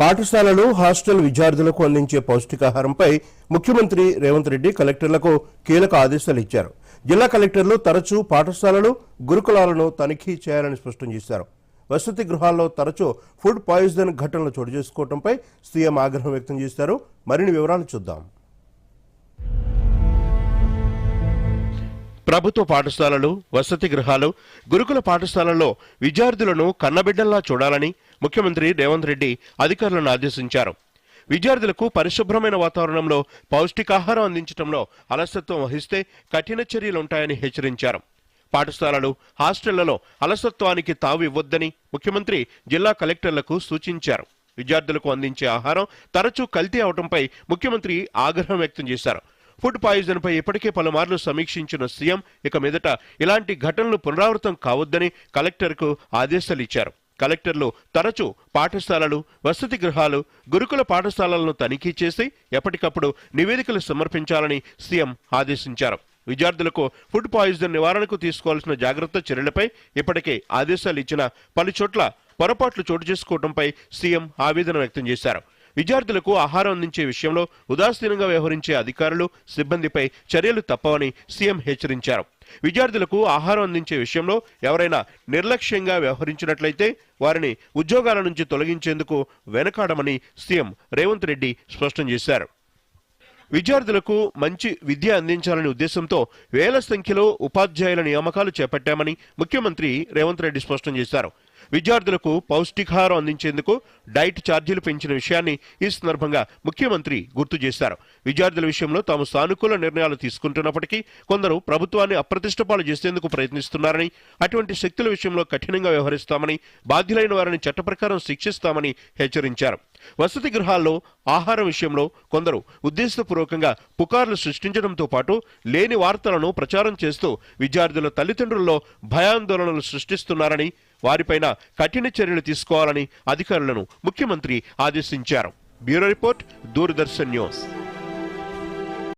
పాఠశాలలు హాస్టల్ విద్యార్థులకు అందించే పౌష్టికాహారంపై ముఖ్యమంత్రి రేవంత్ రెడ్డి కలెక్టర్లకు కీలక ఆదేశాలు ఇచ్చారు. జిల్లా కలెక్టర్లు తరచూ పాఠశాలలు గురుకులాలను తనిఖీ చేయాలని స్పష్టం చేశారు. వసతి గృహాల్లో తరచూ ఫుడ్ పాయిజన్ ఘటనలు చోటు చేసుకోవడంపై సీఎం ఆగ్రహం వ్యక్తం చేశారు. మరిన్ని వివరాలు చూద్దాం. ప్రభుత్వ పాఠశాలలు వసతి గృహాలు గురుకుల పాఠశాలల్లో విద్యార్థులను కన్నబిడ్డల్లా చూడాలని ముఖ్యమంత్రి రేవంత్ రెడ్డి అధికారులను ఆదేశించారు. విద్యార్థులకు పరిశుభ్రమైన వాతావరణంలో పౌష్టికాహారం అందించడంలో అలసత్వం వహిస్తే కఠిన చర్యలుంటాయని హెచ్చరించారు. పాఠశాలలు హాస్టళ్ళలో అలసత్వానికి తావు ఇవ్వొద్దని ముఖ్యమంత్రి జిల్లా కలెక్టర్లకు సూచించారు. విద్యార్థులకు అందించే ఆహారం తరచూ కల్తీ అవడంపై ముఖ్యమంత్రి ఆగ్రహం వ్యక్తం చేశారు. ఫుడ్ పాయిజన్ పై ఇప్పటికే పలుమార్లు సమీక్షించిన సీఎం ఇక మీదట ఇలాంటి ఘటనలు పునరావృతం కావద్దని కలెక్టర్కు ఆదేశాలు ఇచ్చారు కలెక్టర్లు తరచూ పాఠశాలలు వసతి గృహాలు గురుకుల పాఠశాలలను తనిఖీ చేసి ఎప్పటికప్పుడు నివేదికలు సమర్పించాలని సీఎం ఆదేశించారు. విద్యార్థులకు ఫుడ్ పాయిజన్ నివారణకు తీసుకోవాల్సిన జాగ్రత్త చర్యలపై ఇప్పటికే ఆదేశాలు ఇచ్చిన పలు చోట్ల పొరపాట్లు చోటు చేసుకోవడంపై సీఎం ఆవేదన వ్యక్తం చేశారు. విద్యార్థులకు ఆహారం అందించే విషయంలో ఉదాసీనంగా వ్యవహరించే అధికారులు సిబ్బందిపై చర్యలు తప్పవని సీఎం హెచ్చరించారు. విద్యార్థులకు ఆహారం అందించే విషయంలో ఎవరైనా నిర్లక్ష్యంగా వ్యవహరించినట్లయితే వారిని ఉద్యోగాల నుంచి తొలగించేందుకు వెనకాడమని సీఎం రేవంత్ రెడ్డి స్పష్టం చేశారు. విద్యార్థులకు మంచి విద్య అందించాలనే ఉద్దేశంతో వేల సంఖ్యలో ఉపాధ్యాయుల నియామకాలు చేపట్టామని ముఖ్యమంత్రి రేవంత్ రెడ్డి స్పష్టం చేశారు. విద్యార్థులకు పౌష్టికాహారం అందించేందుకు డైట్ ఛార్జీలు పెంచిన విషయాన్ని ఈ సందర్భంగా ముఖ్యమంత్రి గుర్తు చేశారు. విద్యార్థుల విషయంలో తాము సానుకూల నిర్ణయాలు తీసుకుంటున్నప్పటికీ కొందరు ప్రభుత్వాన్ని అప్రతిష్టపాలు చేసేందుకు ప్రయత్నిస్తున్నారని అటువంటి శక్తుల విషయంలో కఠినంగా వ్యవహరిస్తామని బాధ్యులైన వారిని చట్ట ప్రకారం శిక్షిస్తామని హెచ్చరించారు. వసతి గృహాల్లో ఆహారం విషయంలో కొందరు ఉద్దేశపూర్వకంగా పుకార్లు సృష్టించడంతో పాటు లేని వార్తలను ప్రచారం చేస్తూ విద్యార్థుల తల్లిదండ్రుల్లో భయాందోళనలు సృష్టిస్తున్నారని వారిపైన కఠిన చర్యలు తీసుకోవాలని అధికారులను ముఖ్యమంత్రి ఆదేశించారు. Bureau report Doordarshan news.